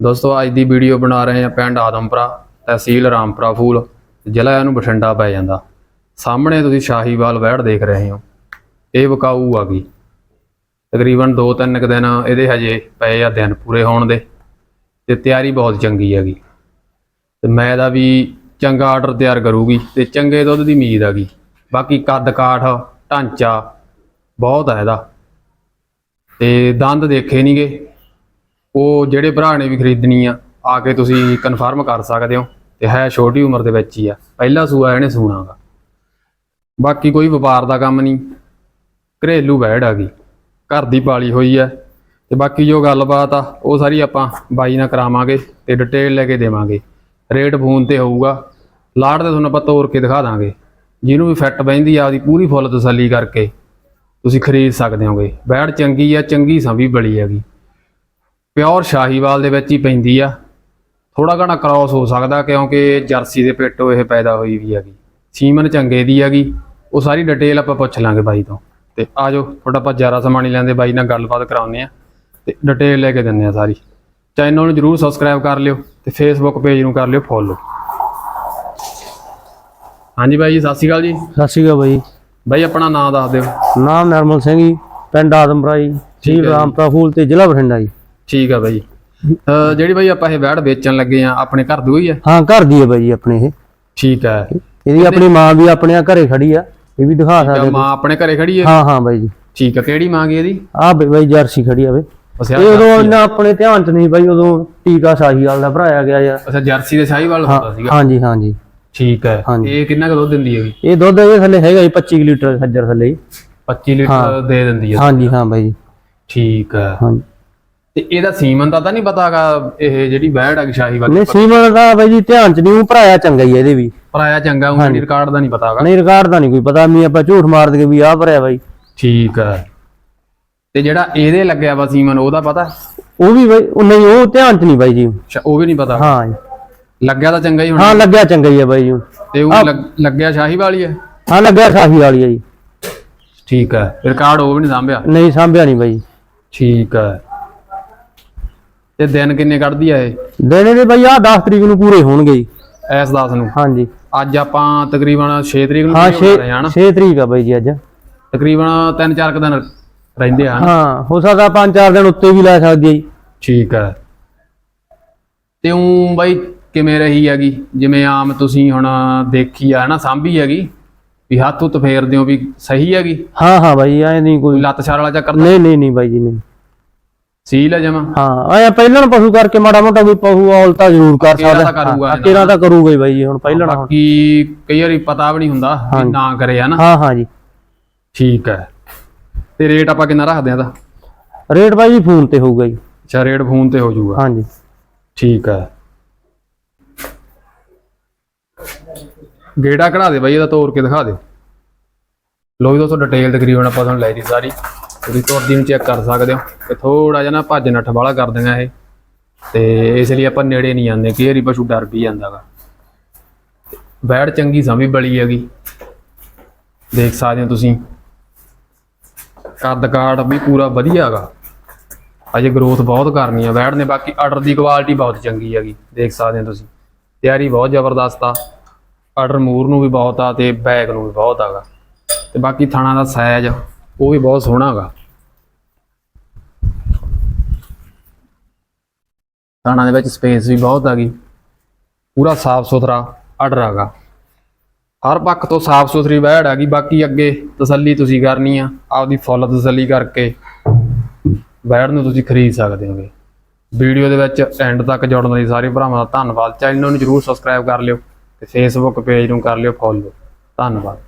ਦੋਸਤੋ, ਅੱਜ ਦੀ ਵੀਡੀਓ ਬਣਾ ਰਹੇ ਹਾਂ ਪਿੰਡ ਆਦਮਪੁਰਾ, ਤਹਿਸੀਲ ਰਾਮਪੁਰਾ ਫੂਲ, ਜ਼ਿਲ੍ਹਾ ਇਹਨੂੰ ਬਠਿੰਡਾ ਪੈ ਜਾਂਦਾ। ਸਾਹਮਣੇ ਤੁਸੀਂ ਸ਼ਾਹੀਵਾਲ ਵਹਿੜ ਦੇਖ ਰਹੇ ਹੋ। ਇਹ ਵਿਕਾਊ ਆ ਗਈ। ਤਕਰੀਬਨ 2-3 ਕੁ ਦਿਨ ਇਹਦੇ ਹਜੇ ਪਏ ਆ ਦਿਨ ਪੂਰੇ ਹੋਣ ਦੇ, ਤੇ ਤਿਆਰੀ ਬਹੁਤ ਚੰਗੀ ਹੈਗੀ। ਤੇ ਮੈਂ ਦਾ ਵੀ ਚੰਗਾ ਆਰਡਰ ਤਿਆਰ ਕਰੂਗੀ, ਤੇ ਚੰਗੇ ਦੁੱਧ ਦੀ ਉਮੀਦ ਹੈਗੀ। ਬਾਕੀ ਕੱਦ ਕਾਠ, ਢਾਂਚਾ ਬਹੁਤ ਹੈ ਇਹਦਾ। ਤੇ ਦੰਦ ਦੇਖੇ ਨਹੀਂਗੇ ਉਹ ਜਿਹੜੇ ਭਰਾ ਨੇ ਵੀ ਖਰੀਦਣੀ ਆ ਆ ਕੇ ਤੁਸੀਂ ਕਨਫਰਮ ਕਰ ਸਕਦੇ ਹੋ ਤੇ ਹੈ ਛੋਟੀ ਉਮਰ ਦੇ ਵਿੱਚ ਹੀ ਆ। ਪਹਿਲਾ ਸੂਆ ਇਹਨੇ ਸੂਣਾਗਾ ਬਾਕੀ ਕੋਈ ਵਪਾਰ ਦਾ ਕੰਮ ਨਹੀਂ। ਘਰੇਲੂ ਬੈੜ ਆ ਗਈ। ਘਰ ਦੀ ਪਾਲੀ ਹੋਈ ਆ। ਤੇ ਬਾਕੀ ਜੋ ਗੱਲਬਾਤ ਆ, ਉਹ ਸਾਰੀ ਆਪਾਂ ਬਾਈ ਨਾਲ ਕਰਾਵਾਂਗੇ ਤੇ ਡਿਟੇਲ ਲੈ ਕੇ ਦੇਵਾਂਗੇ। ਰੇਟ ਫੋਨ ਤੇ ਹੋਊਗਾ। ਲਾੜ ਤੇ ਤੁਹਾਨੂੰ ਆਪਾਂ ਤੋਰ ਕੇ ਦਿਖਾ ਦਾਂਗੇ। ਜਿਹਨੂੰ ਵੀ ਫਿੱਟ ਬੈਂਦੀ ਆ ਉਹਦੀ ਪੂਰੀ ਫੁੱਲ ਤਸੱਲੀ ਕਰਕੇ ਤੁਸੀਂ ਖਰੀਦ ਸਕਦੇ ਹੋਗੇ। ਬੈੜ ਚੰਗੀ ਆ, ਚੰਗੀ ਸੰਭੀ ਬਲੀ ਹੈਗੀ। ਪਿਓਰ ਸ਼ਾਹੀਵਾਲ ਦੇ ਵਿੱਚ ਹੀ ਪੈਂਦੀ ਆ। ਥੋੜਾ ਘਣਾ ਕ੍ਰਾਸ ਹੋ ਸਕਦਾ ਕਿਉਂਕਿ ਜਰਸੀ ਦੇ ਪੇਟੋ ਇਹ ਪੈਦਾ ਹੋਈ ਵੀ ਹੈਗੀ। ਸੀਮਨ ਚੰਗੇ ਦੀ ਹੈਗੀ। ਉਹ ਸਾਰੀ ਡਿਟੇਲ ਆਪਾਂ ਪੁੱਛ ਲਾਂਗੇ ਬਾਈ ਤੋਂ। ਤੇ ਆਜੋ ਥੋੜਾ ਆਪਾਂ ਜ਼ਿਆਦਾ ਸਮਾਂ ਨਹੀਂ ਲੈਂਦੇ ਬਾਈ ਨਾਲ ਗੱਲਬਾਤ ਕਰਾਉਂਦੇ ਆ। ਤੇ ਡਿਟੇਲ ਲੈ ਕੇ ਦਿੰਦੇ ਆ ਸਾਰੀ। ਚੈਨਲ ਨੂੰ ਜਰੂਰ ਸਬਸਕ੍ਰਾਈਬ ਕਰ ਲਿਓ ਤੇ ਫੇਸਬੁੱਕ ਪੇਜ ਨੂੰ ਕਰ ਲਿਓ ਫੋਲੋ ਹਾਂਜੀ ਬਾਈ ਜੀ ਸਤਿ ਸ਼੍ਰੀ ਅਕਾਲ ਜੀ। ਸਤਿ ਸ਼੍ਰੀ ਅਕਾਲ ਬਾਈ। ਬਾਈ ਆਪਣਾ ਨਾਮ ਦੱਸ ਦਿਓ। ਨਾਮ ਨਰਮਲ ਸਿੰਘ ਜੀ ਪਿੰਡ ਆਦਮਪੁਰਾ ਜੀ ਠੀਕ ਜੀ ਹੈ ਜੀ। ਰਾਮਪੁਰਾ ਫੂਲ ਤੇ ਜ਼ਿਲ੍ਹਾ ਬਠਿੰਡਾ ਜੀ। ਠੀਕ ਆ ਬਾਈ। ਅਹ ਜਿਹੜੀ ਬਾਈ ਆਪਾਂ ਇਹ ਵੈੜ ਵੇਚਣ ਲੱਗੇ ਆ ਆਪਣੇ ਘਰ ਦੀ ਹੋਈ ਆ? ਹਾਂ ਘਰ ਦੀ ਹੈ ਬਾਈ ਜੀ ਆਪਣੇ ਇਹ। ਠੀਕ ਹੈ ਇਹਦੀ ਆਪਣੀ ਮਾਂ ਵੀ ਆਪਣੇ ਆ ਘਰੇ ਖੜੀ ਆ ਇਹ ਵੀ ਦਿਖਾ ਠੀਕ ਆ, ਸਕਦੇ ਮਾਂ ਆਪਣੇ ਘਰੇ ਖੜੀ ਹੈ ਹਾਂ ਹਾਂ ਬਾਈ ਜੀ। ਠੀਕ ਆ ਕਿਹੜੀ ਮਾਂ ਗਈ ਇਹਦੀ? ਆ ਬਾਈ ਜਰਸੀ ਖੜੀ ਆ ਵੇ ਅੱਛਾ ਇਹ ਉਦੋਂ ਇੰਨਾ ਆਪਣੇ ਧਿਆਨ ਚ ਨਹੀਂ ਬਾਈ ਉਦੋਂ ਟੀਕਾ ਸਾਹੀਵਾਲ ਦਾ ਭਰਾਇਆ ਗਿਆ ਯਾਰ ਅੱਛਾ ਜਰਸੀ ਦੇ ਸ਼ਾਹੀਵਾਲ ਹੁੰਦਾ ਸੀਗਾ? ਹਾਂਜੀ ਹਾਂਜੀ। ਠੀਕ ਹੈ ਹਾਂਜੀ। ਇਹ ਕਿੰਨਾ ਕੁ ਦੁੱਧ ਦਿੰਦੀ ਹੈਗੀ ਇਹ ਦੁੱਧ ਇਹਦੇ ਥੱਲੇ ਹੈਗਾ ਜੀ 25 ਲੀਟਰ ਖੱਜਰ ਥੱਲੇ ਜੀ। 25 ਲੀਟਰ ਦੇ ਦਿੰਦੀ ਹੈ ਹਾਂਜੀ ਹਾਂ ਬਾਈ ਜੀ। ਠੀਕ ਹੈ ਹਾਂਜੀ। ਤੇ ਇਹਦਾ ਸੀਮਨ ਦਾ ਤਾਂ ਨਹੀਂ ਪਤਾਗਾ ਇਹ ਜਿਹੜੀ ਵੈੜ ਹੈ ਸ਼ਾਹੀਵਾਲ ਨਹੀਂ ਸੀਮਨ ਦਾ ਬਾਈ ਜੀ ਧਿਆਨ ਚ ਨਹੀਂ ਉਹ ਭਰਾਇਆ ਚੰਗਾ ਹੀ ਆ ਇਹਦੇ ਵੀ। ਭਰਾਇਆ ਚੰਗਾ ਉਹ ਰਿਕਾਰਡ ਦਾ ਨਹੀਂ ਪਤਾਗਾ। ਨਹੀਂ ਰਿਕਾਰਡ ਦਾ ਨਹੀਂ ਕੋਈ ਪਤਾ ਨਹੀਂ ਆਪਾਂ ਝੂਠ ਮਾਰ ਦੇ ਵੀ ਆ ਭਰਿਆ ਬਾਈ। ਠੀਕ ਹੈ ਤੇ ਜਿਹੜਾ ਇਹਦੇ ਲੱਗਿਆ ਵਾ ਸੀਮਨ ਉਹਦਾ ਪਤਾ? ਉਹ ਵੀ ਬਾਈ ਉਹ ਨਹੀਂ ਉਹ ਧਿਆਨ ਚ ਨਹੀਂ ਬਾਈ ਜੀ। ਅੱਛਾ ਉਹ ਵੀ ਨਹੀਂ ਪਤਾ? ਹਾਂ। ਲੱਗਿਆ ਤਾਂ ਚੰਗਾ ਹੀ ਹੁਣ। ਹਾਂ ਲੱਗਿਆ ਚੰਗਾ ਹੀ ਆ ਬਾਈ ਜੀ। ਤੇ ਉਹ ਲੱਗ- ਲੱਗਿਆ ਸ਼ਾਹੀਵਾਲ ਹੀ ਹੈ ਹਾਂ ਲੱਗਿਆ ਸਾਹੀ ਵਾਲੀ ਆ ਜੀ। ਠੀਕ ਹੈ ਰਿਕਾਰਡ ਉਹ ਵੀ ਨਹੀਂ ਸਾਂਭਿਆ? ਨਹੀਂ ਸਾਂਭਿਆ ਨਹੀਂ ਬਾਈ। ਠੀਕ ਹੈ ਤੇ ਦਿਨ ਕਿੰਨੇ ਕੱਢਦੀ ਆ ਇਹ? ਦੇਣੇ ਦੇ ਬਾਈ ਆ 10 ਤਰੀਕ ਨੂੰ ਪੂਰੇ ਹੋਣਗੇ ਜੀ। ਐਸ 10 ਨੂੰ? ਹਾਂਜੀ। ਅੱਜ ਆਪਾਂ ਤਕਰੀਬਨ 6 ਤਰੀਕ ਨੂੰ ਹਾਂ video 6 ਬਣਾ ਰਹੇ ਹਾਂ ਨਾ? 6 ਤਰੀਕ ਆ ਬਾਈ ਜੀ ਅੱਜ। ਤਕਰੀਬਨ 3-4 ਦਿਨ ਰਹਿੰਦੇ ਹਨ ਹਾਂ ਹੋ ਸਕਦਾ 5-4 ਦਿਨ ਉੱਤੇ ਵੀ ਲੈ ਸਕਦੀ ਆ ਜੀ। ਠੀਕ ਹੈ ਤੇ ਉਹ ਬਾਈ ਕਿਵੇਂ ਰਹੀ ਹੈਗੀ? ਜਿਵੇਂ ਆਮ ਤੁਸੀਂ ਹੁਣ ਦੇਖੀ ਆ ਨਾ ਸਾਂਭੀ ਹੈਗੀ? ਵੀ ਹੱਥ ਉੱਤ ਫੇਰਦੇ ਹੋ ਵੀ ਸਹੀ ਹੈਗੀ? ਹਾਂ ਹਾਂ ਬਾਈ ਐ ਨਹੀਂ ਕੋਈ ਲੱਤ ਛਾਲ ਵਾਲਾ ਚੱਕਰ ਨਹੀਂ ਨਹੀਂ ਨਹੀਂ ਬਾਈ ਜੀ ਨਹੀਂ। ਸੀਲ ਹੈ ਜਮਾ? ਹਾਂ ਆਇਆ ਪਹਿਲਾਂ ਪਸ਼ੂ ਕਰਕੇ ਮਾੜਾ ਮੋਟਾ ਕੋਈ ਪਸ਼ੂ ਔਲਤਾ ਜ਼ਰੂਰ ਕਰ ਸਕਦਾ ਤਾਂ ਕਰੂਗਾ ਹਾਂ, ਇਹ ਕਿਹੜਾ ਤਾਂ ਕਰੂਗਾ ਹੀ ਬਾਈ ਜੀ ਹੁਣ ਪਹਿਲਾਂ ਹੁਣ। ਬਾਕੀ ਕਈ ਵਾਰੀ ਪਤਾ ਵੀ ਨਹੀਂ ਹੁੰਦਾ ਵੀ ਨਾ ਕਰੇ ਹਨਾ। ਹਾਂ ਹਾਂ ਜੀ। ਠੀਕ ਹੈ। ਤੇ ਰੇਟ ਆਪਾਂ ਕਿੰਨਾ ਰੱਖਦੇ ਆ ਦਾ ਰੇਟ ਬਾਈ ਜੀ ਫੋਨ ਤੇ ਹੋਊਗਾ ਜੀ। ਅੱਛਾ ਰੇਟ ਫੋਨ ਤੇ ਹੋ ਜਾਊਗਾ। ਹਾਂਜੀ ਠੀਕ ਹੈ। ਗੇੜਾ ਕਢਾ ਦੇ ਬਾਈ ਇਹਦਾ ਤੋੜ ਕੇ ਦਿਖਾ ਦਿਓ ਲੋ ਜੀ ਦੋਸਤੋ ਡਿਟੇਲ ਤਕਰੀਬਨ ਆਪਾਂ ਤੁਹਾਨੂੰ ਲੈ ਦੀ ਸਾਰੀ। ਤੁਸੀਂ ਤੁਰਦੀ ਨੂੰ ਚੈੱਕ ਕਰ ਸਕਦੇ ਹੋ ਤੇ ਥੋੜਾ ਜਿਹਾ ਨਾ ਭੱਜ ਨੱਠ ਵਾਲਾ ਕਰ ਦਿੰਗਾ ਇਹ। ਤੇ ਇਸ ਲਈ ਆਪਾਂ ਨੇੜੇ ਨਹੀਂ ਜਾਂਦੇ ਕਈ ਵਾਰੀ ਪਸ਼ੂ ਡਰ ਵੀ ਜਾਂਦਾਗਾ ਬੈੜ ਚੰਗੀ ਸਮੀ ਬਲੀ ਹੈਗੀ। ਦੇਖ ਸਕਦੇ ਹੋ ਤੁਸੀਂ। ਕੱਦ ਕਾਠ ਵੀ ਪੂਰਾ ਵਧੀਆ ਹੈਗਾ ਅਜੇ ਗਰੋਥ ਬਹੁਤ ਕਰਨੀ ਆ। ਵੈੜ ਨੇ ਬਾਕੀ ਆਰਡਰ ਦੀ ਕੁਆਲਿਟੀ ਬਹੁਤ ਚੰਗੀ ਹੈਗੀ। ਦੇਖ ਸਕਦੇ ਹੋ ਤੁਸੀਂ। ਤਿਆਰੀ ਬਹੁਤ ਜ਼ਬਰਦਸਤ ਆ। ਆਰਡਰ ਮੂਰ ਨੂੰ ਵੀ ਬਹੁਤ ਆ ਤੇ ਬੈਕ ਨੂੰ ਵੀ ਬਹੁਤ ਆਗਾ ਤੇ ਬਾਕੀ ਥਾਣਾ ਦਾ ਸਾਈਜ਼ ਉਹ ਵੀ ਬਹੁਤ ਸੋਹਣਾ ਹੈਗਾ ਥਾਣਾ ਦੇ ਵਿੱਚ ਸਪੇਸ ਵੀ ਬਹੁਤ ਆ ਗਈ। ਪੂਰਾ ਸਾਫ਼ ਸੁਥਰਾ ਆਰਡਰ ਹੈਗਾ ਹਰ ਪੱਖ ਤੋਂ ਸਾਫ਼ ਸੁਥਰੀ ਵੈੜ ਹੈਗੀ ਬਾਕੀ ਅੱਗੇ ਤਸੱਲੀ ਤੁਸੀਂ ਕਰਨੀ ਆ, ਆਪਦੀ ਫੁੱਲ ਤਸੱਲੀ ਕਰਕੇ ਬੈਡ ਨੂੰ ਤੁਸੀਂ ਖਰੀਦ ਸਕਦੇ ਹੋਗੇ। ਵੀਡੀਓ ਦੇ ਵਿੱਚ ਐਂਡ ਤੱਕ ਜੁੜਨ ਲਈ ਸਾਰੇ ਭਰਾਵਾਂ ਦਾ ਧੰਨਵਾਦ। ਚੈਨਲ ਨੂੰ ਜਰੂਰ ਸਬਸਕ੍ਰਾਈਬ ਕਰ ਲਿਓ ਤੇ ਫੇਸਬੁੱਕ ਪੇਜ ਨੂੰ ਕਰ ਲਿਓ ਫੋਲੋ ਧੰਨਵਾਦ।